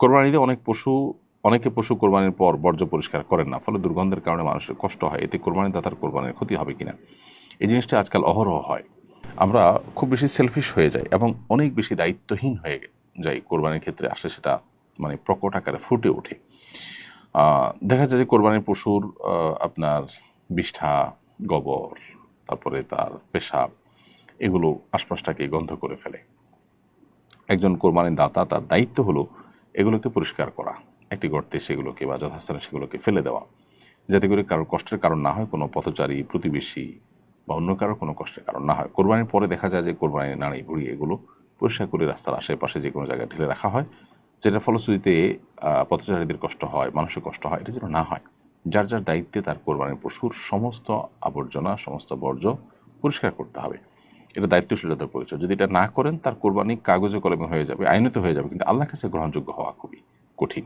কোরবানিতে অনেক পশু, অনেকে পশু কোরবানির পর বর্জ্য পরিষ্কার করেন না, ফলে দুর্গন্ধের কারণে মানুষের কষ্ট হয়। এতে কোরবানি দাতার কোরবানির ক্ষতি হবে কিনা? এই জিনিসটা আজকাল অহরহ হয়। আমরা খুব বেশি সেলফিশ হয়ে যাই এবং অনেক বেশি দায়িত্বহীন হয়ে যাই কোরবানির ক্ষেত্রে, আসলে সেটা মানে প্রকট আকারে ফুটে ওঠে। দেখা যায় যে কোরবানির পশুর আপনার বিষ্ঠা, গোবর, তারপরে তার পেশাব এগুলো আশপাশটাকে গন্ধ করে ফেলে। একজন কোরবানির দাতা তার দায়িত্ব হলো এগুলোকে পরিষ্কার করা। একটি গর্তে সেগুলোকে বা যথাস্থানে সেগুলোকে ফেলে দেওয়া। যাতে করে কারোর কষ্টের কারণ না হয়, কোনো পথচারী, প্রতিবেশী বা অন্য কারোর কোনো কষ্টের কারণ না হয়। কোরবানির পরে দেখা যায় যে কোরবানির নাড়ি ভুড়ি এগুলো পরিষ্কার করে রাস্তার আশেপাশে যে কোনো জায়গায় ঢেলে রাখা হয়, যেটা ফলশ্রুতিতে পথচারীদের কষ্ট হয়, মানুষের কষ্ট হয়, এটা যেন না হয়। যার যার দায়িত্বে তার কোরবানির পশুর সমস্ত আবর্জনা, সমস্ত বর্জ্য পরিষ্কার করতে হবে। এটা দায়িত্বশীলতার পরিচয়। যদি এটা না করেন, তার কোরবানি কাগজে কলমে হয়ে যাবে, আইনত হয়ে যাবে, কিন্তু আল্লাহ কাছে গ্রহণযোগ্য হওয়া খুবই কঠিন।